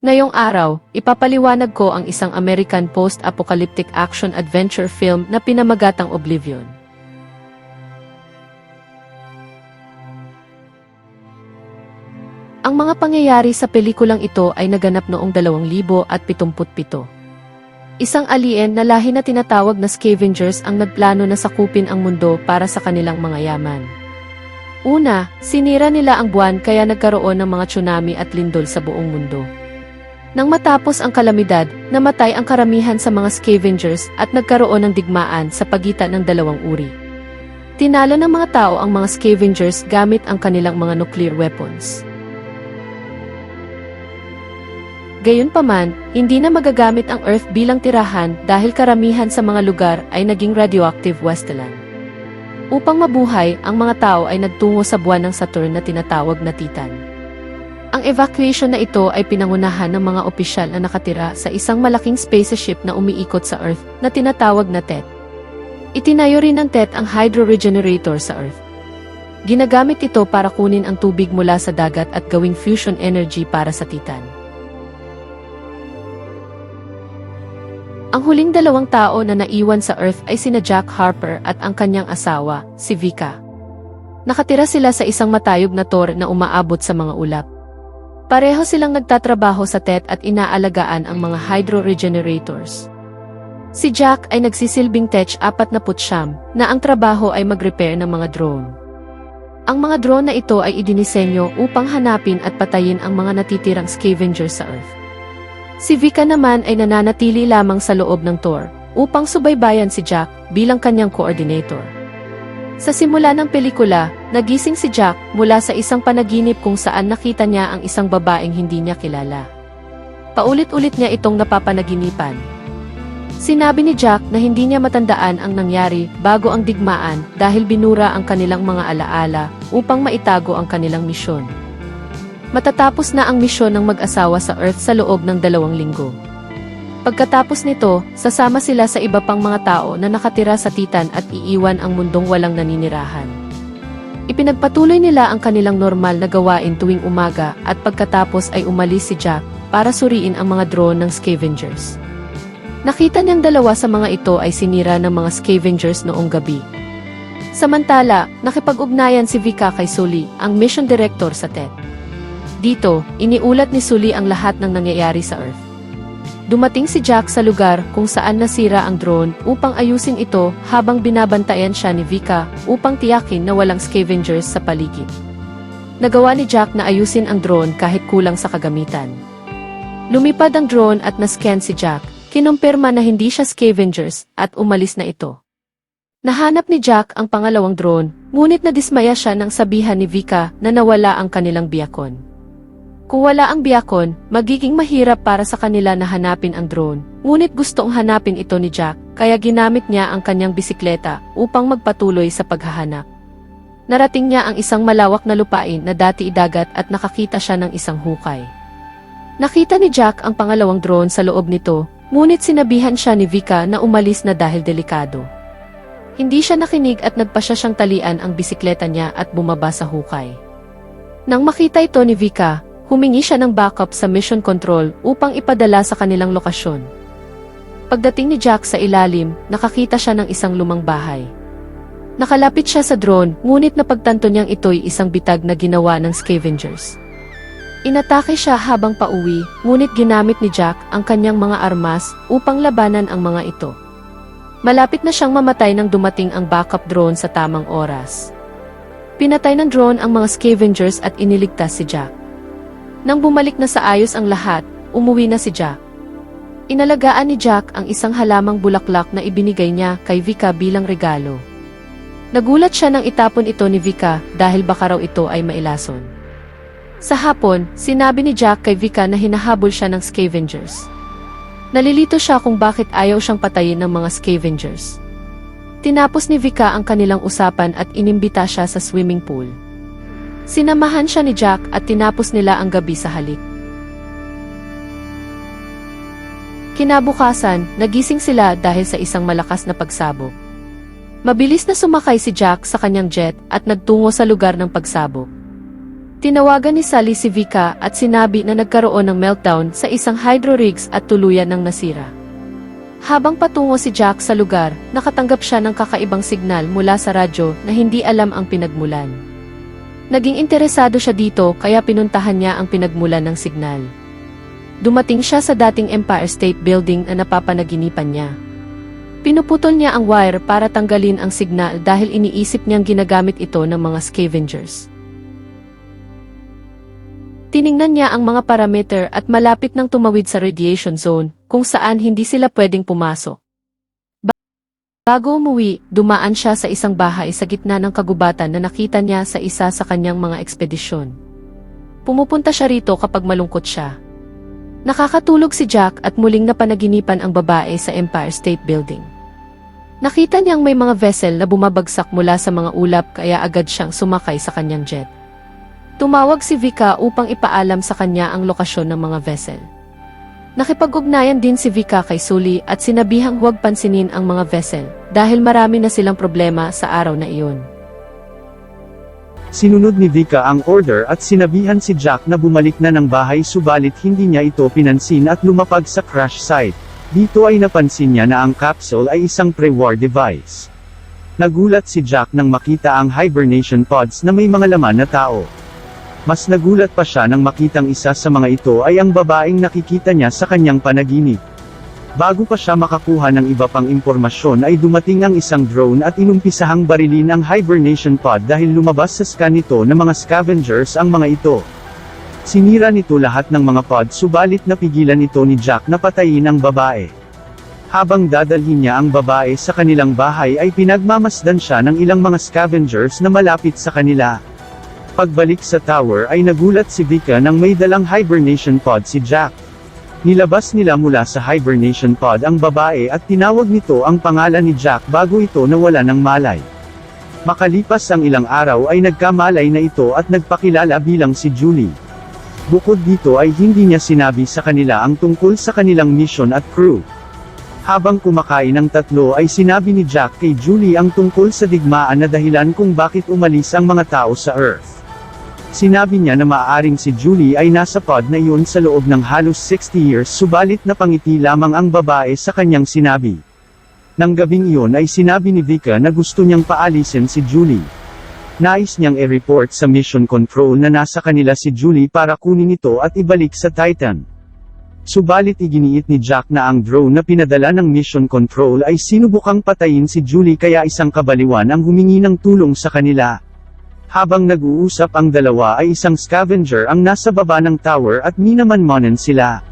Ngayong araw, ipapaliwanag ko ang isang American post-apocalyptic action-adventure film na pinamagatang Oblivion. Ang mga pangyayari sa pelikulang ito ay naganap noong 2077. Isang alien na lahi na tinatawag na scavengers ang nagplano na sakupin ang mundo para sa kanilang mga yaman. Una, sinira nila ang buwan kaya nagkaroon ng mga tsunami at lindol sa buong mundo. Nang matapos ang kalamidad, namatay ang karamihan sa mga scavengers at nagkaroon ng digmaan sa pagitan ng dalawang uri. Tinalo ng mga tao ang mga scavengers gamit ang kanilang mga nuclear weapons. Gayunpaman, hindi na magagamit ang Earth bilang tirahan dahil karamihan sa mga lugar ay naging radioactive wasteland. Upang mabuhay, ang mga tao ay nagtungo sa buwan ng Saturn na tinatawag na Titan. Ang evacuation na ito ay pinangunahan ng mga opisyal na nakatira sa isang malaking spaceship na umiikot sa Earth na tinatawag na TET. Itinayo rin ng TET ang hydro regenerator sa Earth. Ginagamit ito para kunin ang tubig mula sa dagat at gawing fusion energy para sa Titan. Ang huling dalawang tao na naiwan sa Earth ay sina Jack Harper at ang kanyang asawa, si Vika. Nakatira sila sa isang matayog na tor na umaabot sa mga ulap. Pareho silang nagtatrabaho sa TET at inaalagaan ang mga hydro regenerators. Si Jack ay nagsisilbing Tech 49 na ang trabaho ay mag-repair ng mga drone. Ang mga drone na ito ay idinisenyo upang hanapin at patayin ang mga natitirang scavengers sa Earth. Si Vika naman ay nananatili lamang sa loob ng tour upang subaybayan si Jack bilang kanyang coordinator. Sa simula ng pelikula, nagising si Jack mula sa isang panaginip kung saan nakita niya ang isang babaeng hindi niya kilala. Paulit-ulit niya itong napapanaginipan. Sinabi ni Jack na hindi niya matandaan ang nangyari bago ang digmaan dahil binura ang kanilang mga alaala upang maitago ang kanilang misyon. Matatapos na ang misyon ng mag-asawa sa Earth sa loob ng dalawang linggo. Pagkatapos nito, sasama sila sa iba pang mga tao na nakatira sa Titan at iiwan ang mundong walang naninirahan. Ipinagpatuloy nila ang kanilang normal na gawain tuwing umaga at pagkatapos ay umalis si Jack para suriin ang mga drone ng scavengers. Nakita niyang dalawa sa mga ito ay sinira ng mga scavengers noong gabi. Samantala, nakipag-ugnayan si Vika kay Sully, ang mission director sa TET. Dito, iniulat ni Sully ang lahat ng nangyayari sa Earth. Dumating si Jack sa lugar kung saan nasira ang drone upang ayusin ito habang binabantayan siya ni Vika upang tiyakin na walang scavengers sa paligid. Nagawa ni Jack na ayusin ang drone kahit kulang sa kagamitan. Lumipad ang drone at nascan si Jack, kinumpirma na hindi siya scavengers at umalis na ito. Nahanap ni Jack ang pangalawang drone, ngunit nadismaya siya nang sabihan ni Vika na nawala ang kanilang biyakon. Kung wala ang biyakon, magiging mahirap para sa kanila na hanapin ang drone. Ngunit gustong hanapin ito ni Jack, kaya ginamit niya ang kanyang bisikleta upang magpatuloy sa paghahanap. Narating niya ang isang malawak na lupain na dati idagat at nakakita siya ng isang hukay. Nakita ni Jack ang pangalawang drone sa loob nito, ngunit sinabihan siya ni Vika na umalis na dahil delikado. Hindi siya nakinig at nagpasya siyang talian ang bisikleta niya at bumaba sa hukay. Nang makita ito ni Vika, humingi siya ng backup sa mission control upang ipadala sa kanilang lokasyon. Pagdating ni Jack sa ilalim, nakakita siya ng isang lumang bahay. Nakalapit siya sa drone, ngunit napagtanto niyang ito'y isang bitag na ginawa ng scavengers. Inatake siya habang pauwi, ngunit ginamit ni Jack ang kanyang mga armas upang labanan ang mga ito. Malapit na siyang mamatay nang dumating ang backup drone sa tamang oras. Pinatay ng drone ang mga scavengers at iniligtas si Jack. Nang bumalik na sa ayos ang lahat, umuwi na si Jack. Inalagaan ni Jack ang isang halamang bulaklak na ibinigay niya kay Vika bilang regalo. Nagulat siya nang itapon ito ni Vika dahil baka raw ito ay mailason. Sa hapon, sinabi ni Jack kay Vika na hinahabol siya ng scavengers. Nalilito siya kung bakit ayaw siyang patayin ng mga scavengers. Tinapos ni Vika ang kanilang usapan at inimbita siya sa swimming pool. Sinamahan siya ni Jack at tinapos nila ang gabi sa halik. Kinabukasan, nagising sila dahil sa isang malakas na pagsabog. Mabilis na sumakay si Jack sa kanyang jet at nagtungo sa lugar ng pagsabog. Tinawagan ni Sally si Vika at sinabi na nagkaroon ng meltdown sa isang hydro rigs at tuluyan ng nasira. Habang patungo si Jack sa lugar, nakatanggap siya ng kakaibang signal mula sa radyo na hindi alam ang pinagmulan. Naging interesado siya dito kaya pinuntahan niya ang pinagmulan ng signal. Dumating siya sa dating Empire State Building na napapanaginipan niya. Pinuputol niya ang wire para tanggalin ang signal dahil iniisip niyang ginagamit ito ng mga scavengers. Tiningnan niya ang mga parameter at malapit nang tumawid sa radiation zone, kung saan hindi sila pwedeng pumasok. Ba- Bago umuwi, dumaan siya sa isang bahay sa gitna ng kagubatan na nakita niya sa isa sa kanyang mga ekspedisyon. Pumupunta siya rito kapag malungkot siya. Nakakatulog si Jack at muling napanaginipan ang babae sa Empire State Building. Nakita niyang may mga vessel na bumabagsak mula sa mga ulap kaya agad siyang sumakay sa kanyang jet. Tumawag si Vika upang ipaalam sa kanya ang lokasyon ng mga vessel. Nakipag-ugnayan din si Vika kay Sully at sinabihang huwag pansinin ang mga vessel dahil marami na silang problema sa araw na iyon. Sinunod ni Vika ang order at sinabihan si Jack na bumalik na ng bahay subalit hindi niya ito pinansin at lumapag sa crash site. Dito ay napansin niya na ang capsule ay isang pre-war device. Nagulat si Jack nang makita ang hibernation pods na may mga laman na tao. Mas nagulat pa siya nang makitang isa sa mga ito ay ang babaeng nakikita niya sa kanyang panaginip. Bago pa siya makakuha ng iba pang impormasyon ay dumating ang isang drone at inumpisahang barilin ang hibernation pod dahil lumabas sa scan nito na mga scavengers ang mga ito. Sinira nito lahat ng mga pod subalit napigilan ito ni Jack na patayin ang babae. Habang dadalhin niya ang babae sa kanilang bahay ay pinagmamasdan siya ng ilang mga scavengers na malapit sa kanila. Pagbalik sa tower ay nagulat si Vika nang may dalang hibernation pod si Jack. Nilabas nila mula sa hibernation pod ang babae at tinawag nito ang pangalan ni Jack bago ito nawala ng malay. Makalipas ang ilang araw ay nagkamalay na ito at nagpakilala bilang si Julie. Bukod dito ay hindi niya sinabi sa kanila ang tungkol sa kanilang mission at crew. Habang kumakain ang tatlo ay sinabi ni Jack kay Julie ang tungkol sa digmaan na dahilan kung bakit umalis ang mga tao sa Earth. Sinabi niya na maaaring si Julie ay nasa pod na iyon sa loob ng halos 60 years subalit napangiti lamang ang babae sa kanyang sinabi. Nang gabing iyon ay sinabi ni Vika na gusto niyang paalisin si Julie. Nais niyang i-report sa mission control na nasa kanila si Julie para kunin ito at ibalik sa Titan. Subalit iginiit ni Jack na ang drone na pinadala ng mission control ay sinubukang patayin si Julie kaya isang kabaliwan ang humingi ng tulong sa kanila. Habang nag-uusap ang dalawa ay isang scavenger ang nasa baba ng tower at minamanmanan sila.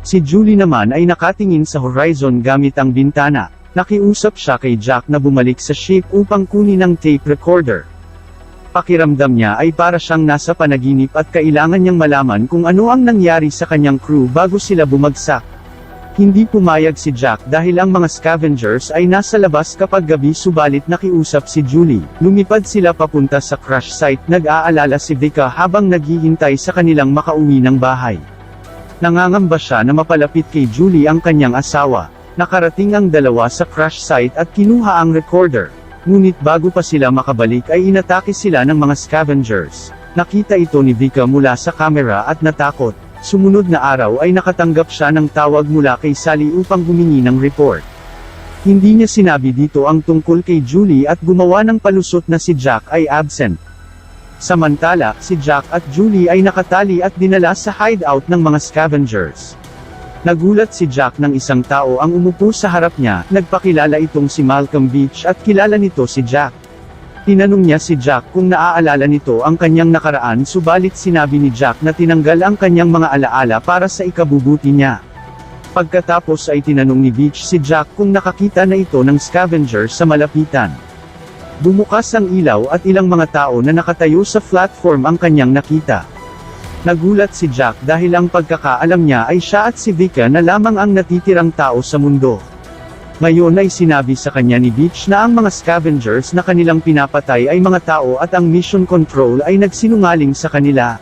Si Julie naman ay nakatingin sa horizon gamit ang bintana. Nakiusap siya kay Jack na bumalik sa ship upang kunin ang tape recorder. Pakiramdam niya ay para siyang nasa panaginip at kailangan niyang malaman kung ano ang nangyari sa kanyang crew bago sila bumagsak. Hindi pumayag si Jack dahil ang mga scavengers ay nasa labas kapag gabi subalit nakiusap si Julie. Lumipad sila papunta sa crash site nag-aalala si Vika habang naghihintay sa kanilang makauwi ng bahay. Nangangamba siya na mapalapit kay Julie ang kanyang asawa. Nakarating ang dalawa sa crash site at kinuha ang recorder. Ngunit bago pa sila makabalik ay inatake sila ng mga scavengers. Nakita ito ni Vika mula sa kamera at natakot. Sumunod na araw ay nakatanggap siya ng tawag mula kay Sally upang humingi ng report. Hindi niya sinabi dito ang tungkol kay Julie at gumawa ng palusot na si Jack ay absent. Samantala, si Jack at Julie ay nakatali at dinala sa hideout ng mga scavengers. Nagulat si Jack ng isang tao ang umupo sa harap niya, nagpakilala itong si Malcolm Beach at kilala nito si Jack. Tinanong niya si Jack kung naaalala nito ang kanyang nakaraan subalit sinabi ni Jack na tinanggal ang kanyang mga alaala para sa ikabubuti niya. Pagkatapos ay tinanong ni Beach si Jack kung nakakita na ito ng scavenger sa malapitan. Bumukas ang ilaw at ilang mga tao na nakatayo sa platform ang kanyang nakita. Nagulat si Jack dahil ang pagkakaalam niya ay siya at si Vika na lamang ang natitirang tao sa mundo. Ngayon ay sinabi sa kanya ni Beach na ang mga scavengers na kanilang pinapatay ay mga tao at ang mission control ay nagsinungaling sa kanila.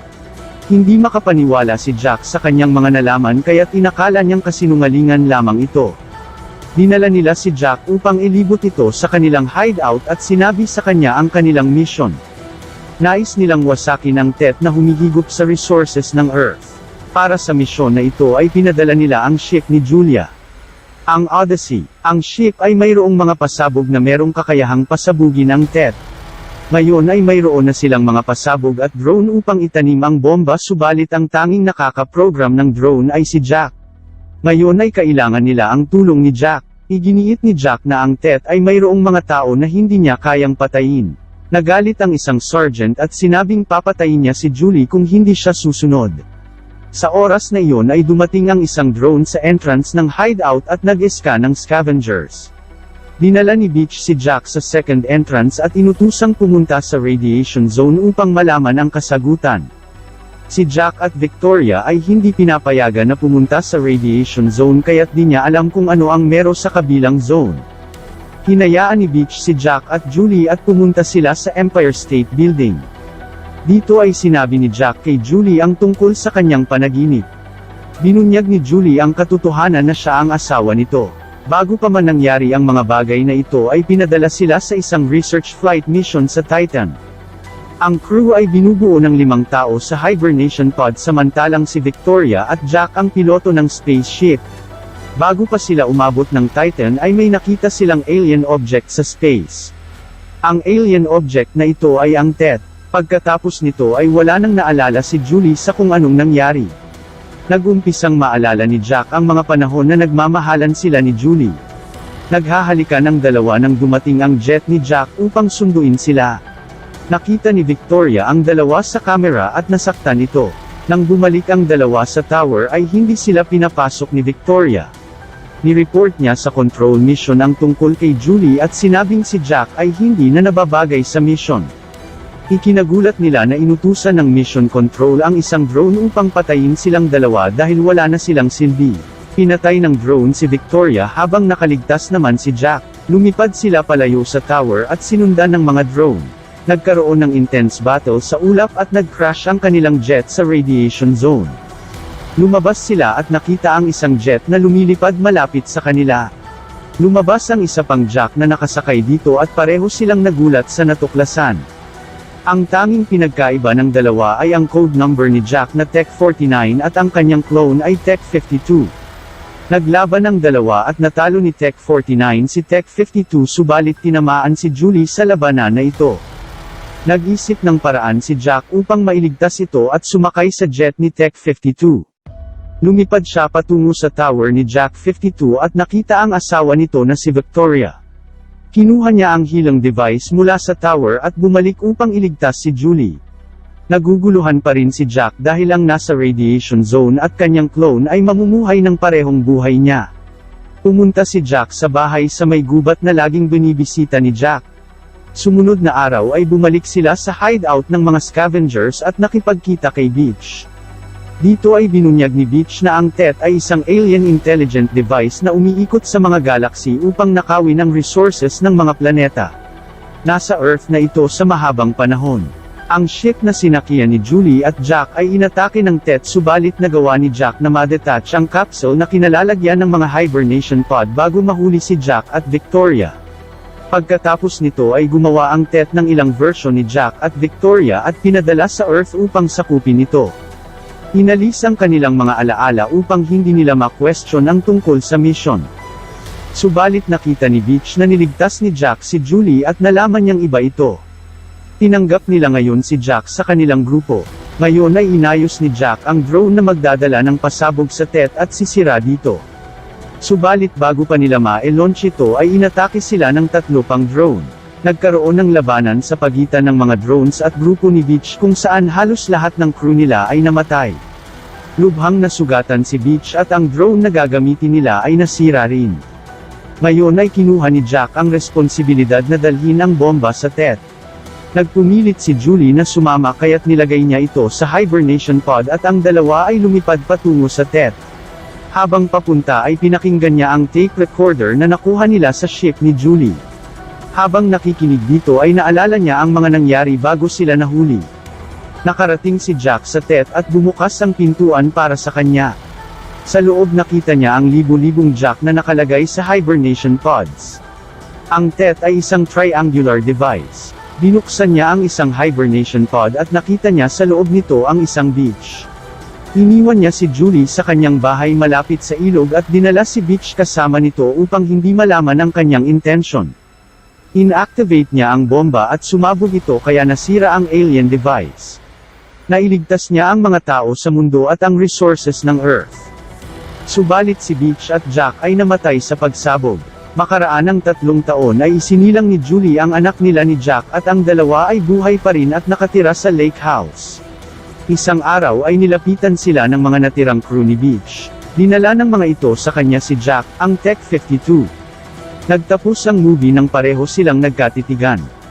Hindi makapaniwala si Jack sa kanyang mga nalaman kaya't inakala niyang kasinungalingan lamang ito. Dinala nila si Jack upang ilibot ito sa kanilang hideout at sinabi sa kanya ang kanilang mission. Nais nilang wasakin ang TET na humihigop sa resources ng Earth. Para sa misyon na ito ay pinadala nila ang ship ni Julia. Ang Odyssey. Ang ship ay mayroong mga pasabog na merong kakayahang pasabugin ang TET. Ngayon ay mayroon na silang mga pasabog at drone upang itanim ang bomba subalit ang tanging nakaka-program ng drone ay si Jack. Ngayon ay kailangan nila ang tulong ni Jack. Iginiit ni Jack na ang TET ay mayroong mga tao na hindi niya kayang patayin. Nagalit ang isang sergeant at sinabing papatayin niya si Julie kung hindi siya susunod. Sa oras na iyon ay dumating ang isang drone sa entrance ng hideout at nag-scan ng scavengers. Dinala ni Beach si Jack sa second entrance at inutusang pumunta sa radiation zone upang malaman ang kasagutan. Si Jack at Victoria ay hindi pinapayagan na pumunta sa radiation zone kaya't di niya alam kung ano ang mero sa kabilang zone. Hinayaan ni Beach si Jack at Julie at pumunta sila sa Empire State Building. Dito ay sinabi ni Jack kay Julie ang tungkol sa kanyang panaginip. Binunyag ni Julie ang katotohanan na siya ang asawa nito. Bago pa man nangyari ang mga bagay na ito ay pinadala sila sa isang research flight mission sa Titan. Ang crew ay binubuo ng limang tao sa hibernation pod samantalang si Victoria at Jack ang piloto ng spaceship. Bago pa sila umabot ng Titan ay may nakita silang alien object sa space. Ang alien object na ito ay ang TET. Pagkatapos nito ay wala nang naalala si Julie sa kung anong nangyari. Nagumpisang maalala ni Jack ang mga panahon na nagmamahalan sila ni Julie. Naghahalikan ang dalawa nang dumating ang jet ni Jack upang sunduin sila. Nakita ni Victoria ang dalawa sa kamera at nasaktan ito. Nang bumalik ang dalawa sa tower ay hindi sila pinapasok ni Victoria. Ni-report niya sa control mission ang tungkol kay Julie at sinabing si Jack ay hindi na nababagay sa mission. Ikinagulat nila na inutusan ng mission control ang isang drone upang patayin silang dalawa dahil wala na silang silbi. Pinatay ng drone si Victoria habang nakaligtas naman si Jack. Lumipad sila palayo sa tower at sinundan ng mga drone. Nagkaroon ng intense battle sa ulap at nag-crash ang kanilang jet sa radiation zone. Lumabas sila at nakita ang isang jet na lumilipad malapit sa kanila. Lumabas ang isa pang Jack na nakasakay dito at pareho silang nagulat sa natuklasan. Ang tanging pinagkaiba ng dalawa ay ang code number ni Jack na Tech 49 at ang kanyang clone ay Tech 52. Naglaban ang dalawa at natalo ni Tech 49 si Tech 52 subalit tinamaan si Julie sa labanan na ito. Nag-isip ng paraan si Jack upang mailigtas ito at sumakay sa jet ni Tech 52. Lumipad siya patungo sa tower ni Jack 52 at nakita ang asawa nito na si Victoria. Kinuha niya ang healing device mula sa tower at bumalik upang iligtas si Julie. Naguguluhan pa rin si Jack dahil ang nasa radiation zone at kanyang clone ay mamumuhay ng parehong buhay niya. Pumunta si Jack sa bahay sa may gubat na laging binibisita ni Jack. Sumunod na araw ay bumalik sila sa hideout ng mga scavengers at nakipagkita kay Beach. Dito ay binunyag ni Beach na ang TET ay isang alien intelligent device na umiikot sa mga galaxy upang nakawin ang resources ng mga planeta. Nasa Earth na ito sa mahabang panahon. Ang ship na sinakyan ni Julie at Jack ay inatake ng TET subalit nagawa ni Jack na madetach ang capsule na kinalalagyan ng mga hibernation pod bago mahuli si Jack at Victoria. Pagkatapos nito ay gumawa ang TET ng ilang version ni Jack at Victoria at pinadala sa Earth upang sakupin ito. Inalis ang kanilang mga alaala upang hindi nila ma-question ang tungkol sa mission. Subalit nakita ni Beach na niligtas ni Jack si Julie at nalaman niyang iba ito. Tinanggap nila ngayon si Jack sa kanilang grupo. Ngayon ay inayos ni Jack ang drone na magdadala ng pasabog sa TET at sisira dito. Subalit bago pa nila ma-launch ito ay inatake sila ng tatlo pang drone. Nagkaroon ng labanan sa pagitan ng mga drones at grupo ni Beach kung saan halos lahat ng crew nila ay namatay. Lubhang nasugatan si Beach at ang drone na gagamitin nila ay nasira rin. Ngayon ay kinuha ni Jack ang responsibilidad na dalhin ang bomba sa TET. Nagpumilit si Julie na sumama kaya't nilagay niya ito sa hibernation pod at ang dalawa ay lumipad patungo sa TET. Habang papunta ay pinakinggan niya ang tape recorder na nakuha nila sa ship ni Julie. Habang nakikinig dito ay naalala niya ang mga nangyari bago sila nahuli. Nakarating si Jack sa TET at bumukas ang pintuan para sa kanya. Sa loob nakita niya ang libu-libong Jack na nakalagay sa hibernation pods. Ang TET ay isang triangular device. Binuksan niya ang isang hibernation pod at nakita niya sa loob nito ang isang beach. Iniwan niya si Julie sa kanyang bahay malapit sa ilog at dinala si Beach kasama nito upang hindi malaman ang kanyang intention. Inactivate niya ang bomba at sumabog ito kaya nasira ang alien device. Nailigtas niya ang mga tao sa mundo at ang resources ng Earth. Subalit si Beach at Jack ay namatay sa pagsabog. Makaraan ng tatlong taon ay isinilang ni Julie ang anak nila ni Jack at ang dalawa ay buhay pa rin at nakatira sa lake house. Isang araw ay nilapitan sila ng mga natirang crew ni Beach. Dinala ng mga ito sa kanya si Jack, ang Tech 52. Nagtapos ang movie nang pareho silang nagkatitigan.